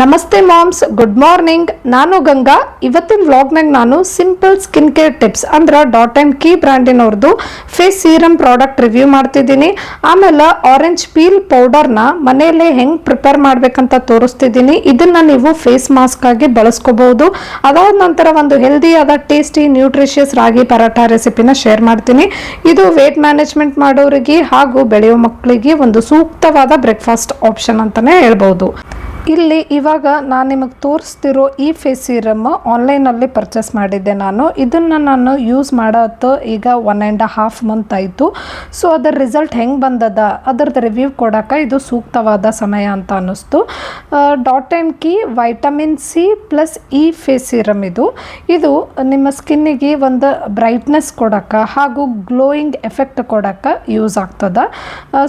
ನಮಸ್ತೆ moms, good morning. ನಾನು ಗಂಗಾ. ಇವತ್ತಿನ ವ್ಲಾಗ್ನಾಗ ನಾನು ಸಿಂಪಲ್ ಸ್ಕಿನ್ ಕೇರ್ ಟಿಪ್ಸ್ ಅಂದ್ರೆ ಡಾಟ್ ಆ್ಯಂಡ್ ಕೀ ಬ್ರ್ಯಾಂಡಿನವ್ರದ್ದು ಫೇಸ್ ಸೀರಮ್ ಪ್ರಾಡಕ್ಟ್ ರಿವ್ಯೂ ಮಾಡ್ತಿದ್ದೀನಿ. ಆಮೇಲೆ ಆರೆಂಜ್ ಪೀಲ್ ಪೌಡರ್ನ ಮನೆಯಲ್ಲೇ ಹೆಂಗೆ ಪ್ರಿಪೇರ್ ಮಾಡಬೇಕಂತ ತೋರಿಸ್ತಿದ್ದೀನಿ. ಇದನ್ನು ನೀವು ಫೇಸ್ ಮಾಸ್ಕ್ ಆಗಿ ಬಳಸ್ಕೋಬಹುದು ಅದಾದ ನಂತರ ಒಂದು ಹೆಲ್ದಿಯಾದ, ಟೇಸ್ಟಿ, ನ್ಯೂಟ್ರಿಷಿಯಸ್ ರಾಗಿ ಪರಾಠ ರೆಸಿಪಿನ ಶೇರ್ ಮಾಡ್ತೀನಿ. ಇದು ವೇಟ್ ಮ್ಯಾನೇಜ್ಮೆಂಟ್ ಮಾಡೋರಿಗೆ ಹಾಗೂ ಬೆಳೆಯೋ ಮಕ್ಕಳಿಗೆ ಒಂದು ಸೂಕ್ತವಾದ ಬ್ರೇಕ್ಫಾಸ್ಟ್ ಆಪ್ಷನ್ ಅಂತಲೇ ಹೇಳ್ಬೋದು. ಇಲ್ಲಿ ಇವಾಗ ನಾನು ನಿಮಗೆ ತೋರಿಸ್ತಿರೋ ಈ ಫೇಸ್ ಸೀರಮ್ ಆನ್ಲೈನಲ್ಲಿ ಪರ್ಚೇಸ್ ಮಾಡಿದ್ದೆ ನಾನು. ಇದನ್ನು ನಾನು ಯೂಸ್ ಮಾಡತ್ತು ಈಗ ಒನ್ ಆ್ಯಂಡ್ ಹಾಫ್ ಮಂತ್ ಆಯಿತು. ಸೊ ಅದರ ರಿಸಲ್ಟ್ ಹೆಂಗೆ ಬಂದದ? ಅದರದ್ದು ರಿವ್ಯೂ ಕೊಡೋಕೆ ಇದು ಸೂಕ್ತವಾದ ಸಮಯ ಅಂತ ಅನ್ನಿಸ್ತು. Dot and Key vitamin C plus E face serum ಇದು. ಇದು ನಿಮ್ಮ ಸ್ಕಿನ್ನಿಗೆ ಒಂದು ಬ್ರೈಟ್ನೆಸ್ ಕೊಡೋಕೆ ಹಾಗೂ ಗ್ಲೋಯಿಂಗ್ ಎಫೆಕ್ಟ್ ಕೊಡೋಕೆ ಯೂಸ್ ಆಗ್ತದೆ.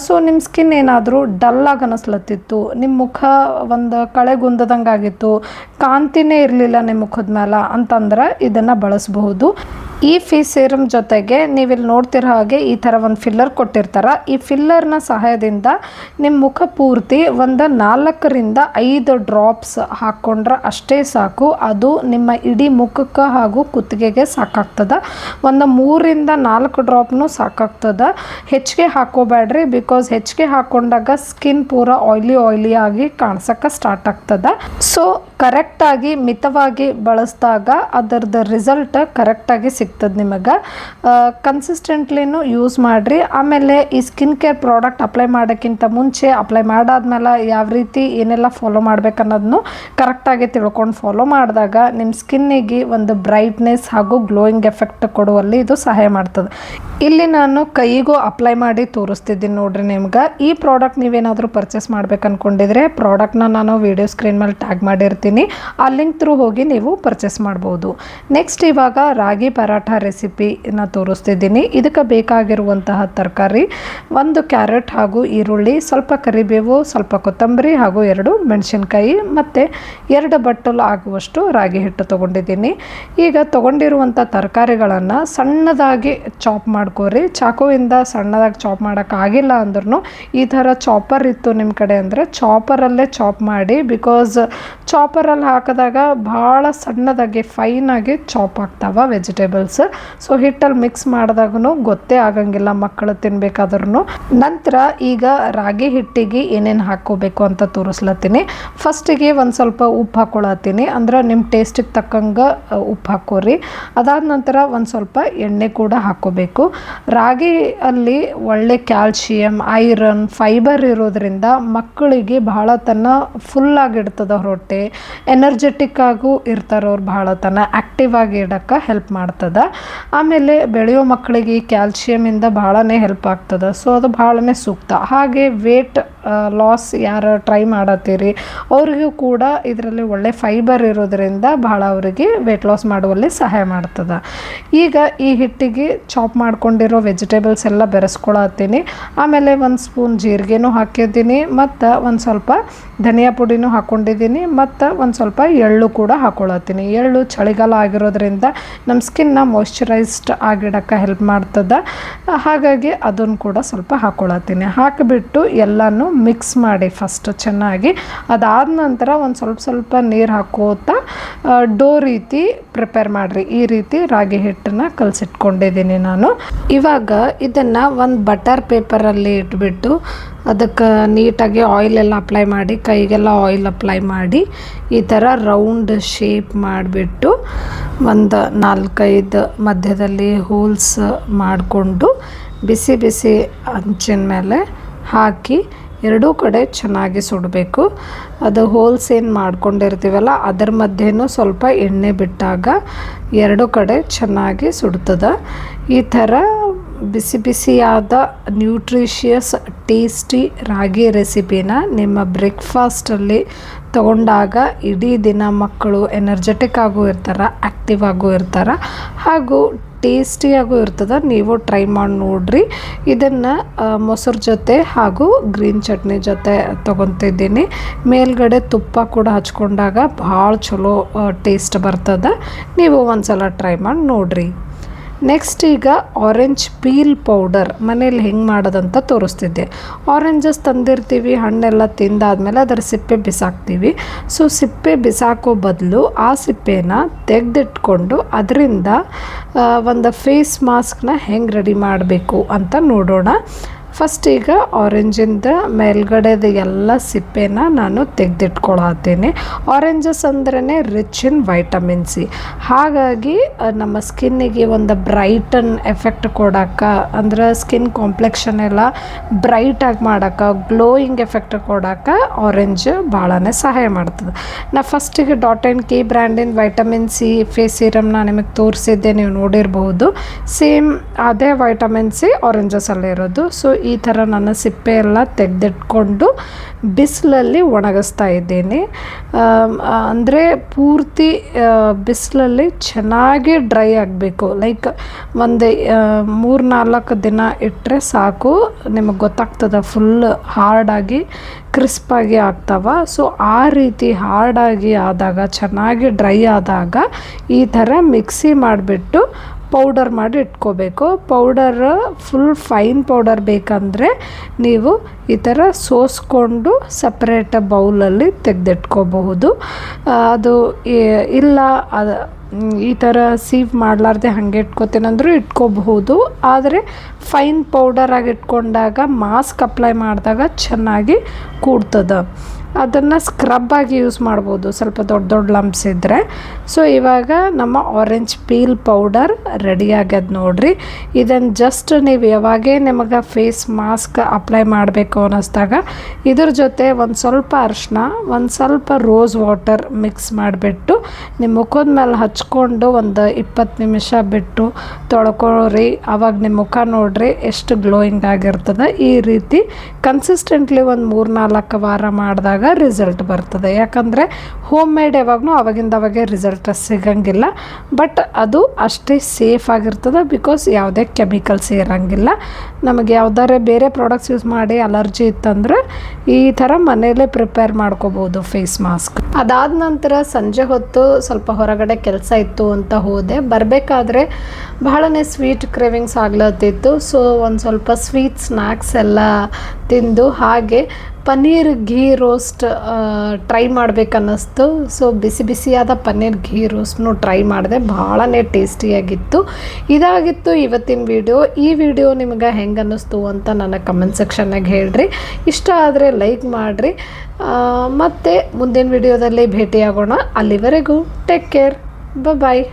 ಸೊ ನಿಮ್ಮ ಸ್ಕಿನ್ ಏನಾದರೂ ಡಲ್ಲಾಗಿ ಅನಿಸ್ಲತ್ತಿತ್ತು ನಿಮ್ಮ ಮುಖ ಒಂದು ಕಳೆಗುಂದದಂಗೆ ಆಗಿತ್ತು ಕಾಂತಿನೇ ಇರಲಿಲ್ಲ ನಿಮ್ಮ ಮುಖದ ಮೇಲೆ ಅಂತಂದ್ರೆ ಇದನ್ನು ಬಳಸಬಹುದು. ಈ ಫೇಸ್ ಸೇರಮ್ ಜೊತೆಗೆ ನೀವಿಲ್ಲಿ ನೋಡ್ತಿರೋ ಹಾಗೆ ಈ ಥರ ಒಂದು ಫಿಲ್ಲರ್ ಕೊಟ್ಟಿರ್ತಾರೆ. ಈ ಫಿಲ್ಲರ್ನ ಸಹಾಯದಿಂದ ನಿಮ್ಮ ಮುಖ ಪೂರ್ತಿ ಒಂದು ನಾಲ್ಕರಿಂದ ಐದು ಡ್ರಾಪ್ಸ್ ಹಾಕ್ಕೊಂಡ್ರೆ ಅಷ್ಟೇ ಸಾಕು. ಅದು ನಿಮ್ಮ ಇಡೀ ಮುಖಕ್ಕೆ ಹಾಗೂ ಕುತ್ತಿಗೆಗೆ ಸಾಕಾಗ್ತದೆ. ಒಂದು ಮೂರಿಂದ ನಾಲ್ಕು ಡ್ರಾಪ್ನು ಸಾಕಾಗ್ತದೆ. ಹೆಚ್ಚಿಗೆ ಹಾಕೋಬೇಡ್ರಿ ಬಿಕಾಸ್ ಹೆಚ್ಚಿಗೆ ಹಾಕ್ಕೊಂಡಾಗ ಸ್ಕಿನ್ ಪೂರ ಆಯ್ಲಿ ಆಯ್ಲಿ ಆಗಿ ಕಾಣಿಸೋಕ್ಕೆ ಸ್ಟಾರ್ಟ್ ಆಗ್ತದೆ. ಸೊ ಕರೆಕ್ಟಾಗಿ ಮಿತವಾಗಿ ಬಳಸಿದಾಗ ಅದರದ್ದು ರಿಸಲ್ಟ್ ಕರೆಕ್ಟಾಗಿ ಸಿಗ್ತದೆ. ನಿಮಗೆ. ಕನ್ಸಿಸ್ಟೆಂಟ್ಲಿನೂ ಯೂಸ್ ಮಾಡಿರಿ. ಆಮೇಲೆ ಈ ಸ್ಕಿನ್ ಕೇರ್ ಪ್ರಾಡಕ್ಟ್ ಅಪ್ಲೈ ಮಾಡೋಕ್ಕಿಂತ ಮುಂಚೆ ಅಪ್ಲೈ ಮಾಡಾದ್ಮೇಲೆ ಯಾವ ರೀತಿ ಏನೆಲ್ಲ ಫಾಲೋ ಮಾಡ್ಬೇಕನ್ನೋದನ್ನು ಕರೆಕ್ಟಾಗಿ ತಿಳ್ಕೊಂಡು ಫಾಲೋ ಮಾಡಿದಾಗ ನಿಮ್ಮ ಸ್ಕಿನ್ನಿಗೆ ಒಂದು ಬ್ರೈಟ್ನೆಸ್ ಹಾಗೂ ಗ್ಲೋಯಿಂಗ್ ಎಫೆಕ್ಟ್ ಕೊಡುವಲ್ಲಿ ಇದು ಸಹಾಯ ಮಾಡ್ತದೆ. ಇಲ್ಲಿ ನಾನು ಕೈಗೂ ಅಪ್ಲೈ ಮಾಡಿ ತೋರಿಸ್ತಿದ್ದೀನಿ ನೋಡ್ರಿ ನಿಮ್ಗೆ. ಈ ಪ್ರಾಡಕ್ಟ್ ನೀವೇನಾದರೂ ಪರ್ಚೇಸ್ ಮಾಡ್ಬೇಕು ಅನ್ಕೊಂಡಿದ್ರೆ ಪ್ರಾಡಕ್ಟ್ನ ನಾನು ವಿಡಿಯೋ ಸ್ಕ್ರೀನ್ ಮೇಲೆ ಟ್ಯಾಗ್ ಮಾಡಿರ್ತೀನಿ. ಆ ಲಿಂಕ್ ಥ್ರೂ ಹೋಗಿ ನೀವು ಪರ್ಚೇಸ್ ಮಾಡ್ಬೋದು. ನೆಕ್ಸ್ಟ್ ಇವಾಗ ರಾಗಿ ಪರಾಠ ರೆಸಿಪಿನ ತೋರಿಸ್ತಿದ್ದೀನಿ. ಇದಕ್ಕೆ ಬೇಕಾಗಿರುವಂತಹ ತರಕಾರಿ, ಒಂದು ಕ್ಯಾರೆಟ್ ಹಾಗೂ ಈರುಳ್ಳಿ, ಸ್ವಲ್ಪ ಕರಿಬೇವು, ಸ್ವಲ್ಪ ಕೊತ್ತಂಬರಿ ಹಾಗೂ ಎರಡು ಮೆಣಸಿನ್ಕಾಯಿ ಮತ್ತು ಎರಡು ಬಟ್ಟಲು ಆಗುವಷ್ಟು ರಾಗಿ ಹಿಟ್ಟು ತೊಗೊಂಡಿದ್ದೀನಿ. ಈಗ ತೊಗೊಂಡಿರುವಂಥ ತರಕಾರಿಗಳನ್ನು ಸಣ್ಣದಾಗಿ ಚಾಪ್ ಮಾಡ್ಕೋರಿ. ಚಾಕುವಿಂದ ಸಣ್ಣದಾಗಿ ಚಾಪ್ ಮಾಡೋಕ್ಕಾಗಿಲ್ಲ ಅಂದ್ರೂ ಈ ಥರ ಚಾಪರ್ ಇತ್ತು ನಿಮ್ಮ ಕಡೆ ಅಂದರೆ ಚಾಪರಲ್ಲೇ ಚಾಪ್ ಮಾಡಿ, ಬಿಕಾಸ್ ಚಾಪರಲ್ಲಿ ಹಾಕಿದಾಗ ಭಾಳ ಸಣ್ಣದಾಗಿ ಫೈನಾಗಿ ಚಾಪ್ ಆಗ್ತಾವ ವೆಜಿಟೇಬಲ್ಸ್. ಸೊ ಹಿಟ್ಟಲ್ಲಿ ಮಿಕ್ಸ್ ಮಾಡಿದಾಗೂ ಗೊತ್ತೇ ಆಗಂಗಿಲ್ಲ ಮಕ್ಕಳು ತಿನ್ಬೇಕಾದ್ರೂ ನಂತರ ಈಗ ರಾಗಿ ಹಿಟ್ಟಿಗೆ ಏನೇನು ಹಾಕ್ಕೋಬೇಕು ಅಂತ ತೋರಿಸ್ಲತ್ತೀನಿ. ಫಸ್ಟಿಗೆ ಒಂದು ಸ್ವಲ್ಪ ಉಪ್ಪು ಹಾಕ್ಕೊಳತ್ತೀನಿ. ಅಂದ್ರೆ ನಿಮ್ಮ ಟೇಸ್ಟಿಗೆ ತಕ್ಕಂಗೆ ಉಪ್ಪು ಹಾಕೋರಿ ಅದಾದ ನಂತರ ಒಂದು ಸ್ವಲ್ಪ ಎಣ್ಣೆ ಕೂಡ ಹಾಕ್ಕೋಬೇಕು. ರಾಗಿ ಅಲ್ಲಿ ಒಳ್ಳೆ ಕ್ಯಾಲ್ಶಿಯಂ ಐರನ್ ಫೈಬರ್ ಇರೋದ್ರಿಂದ ಮಕ್ಕಳಿಗೆ ಬಹಳ ತನ್ನ ಫುಲ್ ಆಗಿಡ್ತದ ಹೊಟ್ಟೆ ಎನರ್ಜೆಟಿಕ್ ಆಗೂ ಇರ್ತಾರವ್ರು ಬಹಳ ತನ ಆ್ಯಕ್ಟಿವ್ ಆಗಿ ಇಡಕ್ಕೆ ಹೆಲ್ಪ್ ಮಾಡ್ತದೆ. ಆಮೇಲೆ ಬೆಳೆಯೋ ಮಕ್ಕಳಿಗೆ ಕ್ಯಾಲ್ಸಿಯಂ ಕ್ಯಾಲ್ಶಿಯಮಿಂದ ಭಾಳನೇ ಹೆಲ್ಪ್ ಆಗ್ತದೆ. ಸೊ ಅದು ಭಾಳನೇ ಸೂಕ್ತ. ಹಾಗೆ ವೇಟ್ ಲಾಸ್ ಯಾರು ಟ್ರೈ ಮಾಡತ್ತೀರಿ, ಅವ್ರಿಗೂ ಕೂಡ ಇದರಲ್ಲಿ ಒಳ್ಳೆ ಫೈಬರ್ ಇರೋದ್ರಿಂದ ಭಾಳ ಅವರಿಗೆ ವೆಯ್ಟ್ ಲಾಸ್ ಮಾಡುವಲ್ಲಿ ಸಹಾಯ ಮಾಡ್ತದೆ. ಈಗ ಈ ಹಿಟ್ಟಿಗೆ ಚಾಪ್ ಮಾಡ್ಕೊಂಡಿರೋ ವೆಜಿಟೇಬಲ್ಸ್ ಎಲ್ಲ ಬೆರೆಸ್ಕೊಳತ್ತೀನಿ. ಆಮೇಲೆ ಒಂದು ಸ್ಪೂನ್ ಜೀರಿಗೆನೂ ಹಾಕಿದ್ದೀನಿ ಮತ್ತು ಒಂದು ಸ್ವಲ್ಪ ಧನಿಯಾ ಪುಡಿನೂ ಹಾಕ್ಕೊಂಡಿದ್ದೀನಿ ಮತ್ತು ಒಂದು ಸ್ವಲ್ಪ ಎಳ್ಳು ಕೂಡ ಹಾಕ್ಕೊಳತ್ತೀನಿ ಎಳ್ಳು ಚಳಿಗಾಲ ಆಗಿರೋದ್ರಿಂದ ನಮ್ಮ ಸ್ಕಿನ್ನ ಮಾಯ್ಶ್ಚರೈಸ್ಡ್ ಆಗಿಡೋಕ್ಕೆ ಹೆಲ್ಪ್ ಮಾಡ್ತದೆ. ಹಾಗಾಗಿ ಅದನ್ನು ಕೂಡ ಸ್ವಲ್ಪ ಹಾಕ್ಕೊಳತ್ತೀನಿ ಹಾಕಿಬಿಟ್ಟು ಎಲ್ಲನೂ ಮಿಕ್ಸ್ ಮಾಡಿ ಫಸ್ಟ್ ಚೆನ್ನಾಗಿ. ಅದಾದ ನಂತರ ಒಂದು ಸ್ವಲ್ಪ ಸ್ವಲ್ಪ ನೀರು ಹಾಕೋತಾ ಡೋ ರೀತಿ ಪ್ರಿಪೇರ್ ಮಾಡಿರಿ. ಈ ರೀತಿ ರಾಗಿ ಹಿಟ್ಟನ್ನು ಕಲಸಿಟ್ಕೊಂಡಿದ್ದೀನಿ ನಾನು. ಇವಾಗ ಇದನ್ನು ಒಂದು ಬಟರ್ ಪೇಪರಲ್ಲಿ ಇಟ್ಬಿಟ್ಟು ಅದಕ್ಕೆ ನೀಟಾಗಿ ಆಯಿಲ್ ಎಲ್ಲ ಅಪ್ಲೈ ಮಾಡಿ, ಕೈಗೆಲ್ಲ ಆಯಿಲ್ ಅಪ್ಲೈ ಮಾಡಿ, ಈ ಥರ ರೌಂಡ್ ಶೇಪ್ ಮಾಡಿಬಿಟ್ಟು ಒಂದು ನಾಲ್ಕೈದು ಮಧ್ಯದಲ್ಲಿ ಹೋಲ್ಸ್ ಮಾಡಿಕೊಂಡು ಬಿಸಿ ಬಿಸಿ ಹಂಚಿನ ಮೇಲೆ ಹಾಕಿ ಎರಡೂ ಕಡೆ ಚೆನ್ನಾಗಿ ಸುಡಬೇಕು. ಅದು ಹೋಲ್ಸ್ ಏನು ಮಾಡ್ಕೊಂಡಿರ್ತೀವಲ್ಲ, ಅದರ ಮಧ್ಯೆನೂ ಸ್ವಲ್ಪ ಎಣ್ಣೆ ಬಿಟ್ಟಾಗ ಎರಡೂ ಕಡೆ ಚೆನ್ನಾಗಿ ಸುಡ್ತದೆ. ಈ ಥರ ಬಿಸಿ ಬಿಸಿಯಾದ ನ್ಯೂಟ್ರಿಷಿಯಸ್ ಟೇಸ್ಟಿ ರಾಗಿ ರೆಸಿಪಿನ ನಿಮ್ಮ ಬ್ರೇಕ್ಫಾಸ್ಟಲ್ಲಿ ತಗೊಂಡಾಗ ಇಡೀ ದಿನ ಮಕ್ಕಳು ಎನರ್ಜೆಟಿಕ್ ಆಗೂ ಇರ್ತಾರೆ ಆ್ಯಕ್ಟಿವ್ ಆಗೂ ಇರ್ತಾರೆ. ಹಾಗೂ ಟೇಸ್ಟಿಯಾಗೂ ಇರ್ತದೆ, ನೀವು ಟ್ರೈ ಮಾಡಿ ನೋಡ್ರಿ. ಇದನ್ನು ಮೊಸರು ಜೊತೆ ಹಾಗೂ ಗ್ರೀನ್ ಚಟ್ನಿ ಜೊತೆ ತೊಗೊತಿದ್ದೀನಿ. ಮೇಲ್ಗಡೆ ತುಪ್ಪ ಕೂಡ ಹಚ್ಕೊಂಡಾಗ ಭಾಳ ಚಲೋ ಟೇಸ್ಟ್ ಬರ್ತದೆ. ನೀವು ಒಂದ್ಸಲ ಟ್ರೈ ಮಾಡಿ ನೋಡ್ರಿ. ನೆಕ್ಸ್ಟ್ ಈಗ ಆರೆಂಜ್ ಪೀಲ್ ಪೌಡರ್ ಮನೇಲಿ ಹೆಂಗೆ ಮಾಡೋದಂತ ತೋರಿಸ್ತಿದ್ದೆ. ಆರೆಂಜಸ್ ತಂದಿರ್ತೀವಿ, ಹಣ್ಣೆಲ್ಲ ತಿಂದಾದ್ಮೇಲೆ ಅದರ ಸಿಪ್ಪೆ ಬಿಸಾಕ್ತೀವಿ. ಸೊ ಸಿಪ್ಪೆ ಬಿಸಾಕೋ ಬದಲು ಆ ಸಿಪ್ಪೆನ ತೆಗೆದಿಟ್ಕೊಂಡು ಅದರಿಂದ ಒಂದು ಫೇಸ್ ಮಾಸ್ಕ್ನ ಹೆಂಗೆ ರೆಡಿ ಮಾಡಬೇಕು ಅಂತ ನೋಡೋಣ. ಫಸ್ಟ್ ಈಗ ಆರೆಂಜಿಂದ ಮೇಲ್ಗಡೆದ ಎಲ್ಲ ಸಿಪ್ಪೆನ ನಾನು ತೆಗೆದಿಟ್ಕೊಳತ್ತೀನಿ ಆರೆಂಜಸ್ ಅಂದ್ರೇ ರಿಚ್ ಇನ್ ವೈಟಮಿನ್ ಸಿ ಹಾಗಾಗಿ ನಮ್ಮ ಸ್ಕಿನ್ನಿಗೆ ಒಂದು ಬ್ರೈಟನ್ ಎಫೆಕ್ಟ್ ಕೊಡಕ್ಕೆ ಅಂದ್ರೆ ಸ್ಕಿನ್ ಕಾಂಪ್ಲೆಕ್ಷನ್ ಎಲ್ಲ ಬ್ರೈಟಾಗಿ ಮಾಡಕ್ಕೆ ಗ್ಲೋಯಿಂಗ್ ಎಫೆಕ್ಟ್ ಕೊಡಕ್ಕೆ ಆರೆಂಜ್ ಭಾಳನೇ ಸಹಾಯ ಮಾಡ್ತದೆ. ನಾ ಫಸ್ಟಿಗೆ ಡಾಟ್ ಆ್ಯಂಡ್ ಕಿ ಬ್ರ್ಯಾಂಡಿನ ವೈಟಮಿನ್ ಸಿ ಫೇಸ್ ಸೀರಮ್ನ ನಿಮಗೆ ತೋರಿಸಿದ್ದೆ, ನೀವು ನೋಡಿರಬಹುದು. ಸೇಮ್ ಅದೇ ವೈಟಮಿನ್ ಸಿ ಆರೆಂಜಸಲ್ಲೇ ಇರೋದು. ಸೊ ಈ ಥರ ನನ್ನ ಸಿಪ್ಪೆ ಎಲ್ಲ ತೆಗೆದಿಟ್ಕೊಂಡು ಬಿಸಿಲಲ್ಲಿ ಒಣಗಿಸ್ತಾ ಇದ್ದೀನಿ. ಅಂದರೆ ಪೂರ್ತಿ ಬಿಸಿಲಲ್ಲಿ ಚೆನ್ನಾಗಿ ಡ್ರೈ ಆಗಬೇಕು. ಲೈಕ್ ಒಂದು ಮೂರು ನಾಲ್ಕು ದಿನ ಇಟ್ಟರೆ ಸಾಕು. ನಿಮಗೆ ಗೊತ್ತಾಗ್ತದೆ ಫುಲ್ ಹಾರ್ಡಾಗಿ, ಕ್ರಿಸ್ಪಾಗಿ ಆಗ್ತಾವ. ಸೊ, ಆ ರೀತಿ ಹಾರ್ಡಾಗಿ ಆದಾಗ, ಚೆನ್ನಾಗಿ ಡ್ರೈ ಆದಾಗ ಈ ಥರ ಮಿಕ್ಸಿ ಮಾಡಿಬಿಟ್ಟು ಪೌಡರ್ ಮಾಡಿ ಇಟ್ಕೋಬೇಕು. ಪೌಡರ್ ಫುಲ್ ಫೈನ್ ಪೌಡರ್ ಬೇಕಂದರೆ ನೀವು ಈ ಥರ ಸೋಸ್ಕೊಂಡು ಸಪ್ರೇಟ್ ಬೌಲಲ್ಲಿ ತೆಗೆದಿಟ್ಕೋಬಹುದು. ಅದು ಇಲ್ಲ, ಅದು, ಈ ಥರ ಸೀವ್ ಮಾಡಲಾರ್ದೆ ಹಾಗೆ ಇಟ್ಕೋತೀನಂದ್ರೂ ಇಟ್ಕೋಬಹುದು. ಆದರೆ ಫೈನ್ ಪೌಡರಾಗಿ ಇಟ್ಕೊಂಡಾಗ ಮಾಸ್ಕ್ ಅಪ್ಲೈ ಮಾಡಿದಾಗ ಚೆನ್ನಾಗಿ ಕೂಡ್ತದೆ. ಅದನ್ನು ಸ್ಕ್ರಬ್ಬಾಗಿ ಯೂಸ್ ಮಾಡ್ಬೋದು. ಸ್ವಲ್ಪ ದೊಡ್ಡ ದೊಡ್ಡ ಲಂಪ್ಸ್ ಇದ್ದರೆ ಸೊ ಇವಾಗ ನಮ್ಮ ಆರೆಂಜ್ ಪೀಲ್ ಪೌಡರ್ ರೆಡಿ ಆಗ್ಯದ ನೋಡ್ರಿ. ಇದನ್ನು ಜಸ್ಟ್ ನೀವು ಯಾವಾಗೇ ನಿಮಗೆ ಫೇಸ್ ಮಾಸ್ಕ್ ಅಪ್ಲೈ ಮಾಡಬೇಕು ಅನ್ನಿಸ್ದಾಗ, ಇದ್ರ ಜೊತೆ ಒಂದು ಸ್ವಲ್ಪ ಅರಿಶಿನ, ಒಂದು ಸ್ವಲ್ಪ ರೋಸ್ ವಾಟರ್ ಮಿಕ್ಸ್ ಮಾಡಿಬಿಟ್ಟು ನಿಮ್ಮ ಮುಖದ ಮೇಲೆ ಹಚ್ಕೊಂಡು ಒಂದು ಇಪ್ಪತ್ತು ನಿಮಿಷ ಬಿಟ್ಟು ತೊಳ್ಕೊಳ್ರಿ. ಆವಾಗ ನಿಮ್ಮ ಮುಖ ನೋಡ್ರಿ ಎಷ್ಟು ಗ್ಲೋಯಿಂಗ್ ಆಗಿರ್ತದೆ. ಈ ರೀತಿ ಕನ್ಸಿಸ್ಟೆಂಟ್ಲಿ ಒಂದು ಮೂರು ನಾಲ್ಕು ವಾರ ಮಾಡಿದಾಗ ರಿಸಲ್ಟ್ ಬರ್ತದೆ. ಯಾಕಂದರೆ ಹೋಮ್ ಮೇಡ್ ಯಾವಾಗಲೂ ಅವಾಗಿಂದ ಅವಾಗೆ ರಿಸಲ್ಟ್ ಸಿಗಂಗಿಲ್ಲ. ಬಟ್ ಅದು ಅಷ್ಟೇ ಸೇಫ್ ಆಗಿರ್ತದೆ ಬಿಕಾಸ್ ಯಾವುದೇ ಕೆಮಿಕಲ್ಸ್ ಇರೋಂಗಿಲ್ಲ. ನಮಗೆ ಯಾವ್ದಾರೆ ಬೇರೆ ಪ್ರಾಡಕ್ಟ್ಸ್ ಯೂಸ್ ಮಾಡಿ ಅಲರ್ಜಿ ಇತ್ತಂದ್ರೆ ಈ ಥರ ಮನೆಯಲ್ಲೇ ಪ್ರಿಪೇರ್ ಮಾಡ್ಕೋಬೋದು ಫೇಸ್ ಮಾಸ್ಕ್ ಅದಾದ ನಂತರ ಸಂಜೆ ಹೊತ್ತು ಸ್ವಲ್ಪ ಹೊರಗಡೆ ಕೆಲಸ ಇತ್ತು ಅಂತ ಹೋದೆ. ಬರಬೇಕಾದ್ರೆ ಬಹಳನೇ ಸ್ವೀಟ್ ಕ್ರೇವಿಂಗ್ಸ್ ಆಗ್ಲತ್ತಿತ್ತು. ಸೊ ಒಂದು ಸ್ವಲ್ಪ ಸ್ವೀಟ್ ಸ್ನ್ಯಾಕ್ಸ್ ಎಲ್ಲ ತಿಂದು ಹಾಗೆ ಪನ್ನೀರ್ ಘೀ ರೋಸ್ಟ್ ಟ್ರೈ ಮಾಡಬೇಕನ್ನಿಸ್ತು. ಸೊ ಬಿಸಿ ಬಿಸಿಯಾದ ಪನ್ನೀರ್ ಘೀ ರೋಸ್ಟ್ನು ಟ್ರೈ ಮಾಡಿದೆ. ಭಾಳನೇ ಟೇಸ್ಟಿಯಾಗಿತ್ತು. ಇದಾಗಿತ್ತು ಇವತ್ತಿನ ವಿಡಿಯೋ ಈ ವಿಡಿಯೋ ನಿಮ್ಗೆ ಹೆಂಗೆ ಅನ್ನಿಸ್ತು ಅಂತ ನನ್ನ ಕಮೆಂಟ್ ಸೆಕ್ಷನ್ನಾಗ ಹೇಳ್ರಿ. ಇಷ್ಟ ಆದರೆ ಲೈಕ್ ಮಾಡಿರಿ. ಮತ್ತು ಮುಂದಿನ ವಿಡಿಯೋದಲ್ಲಿ ಭೇಟಿಯಾಗೋಣ. ಅಲ್ಲಿವರೆಗೂ ಟೇಕ್ ಕೇರ್ ಬಾಯ್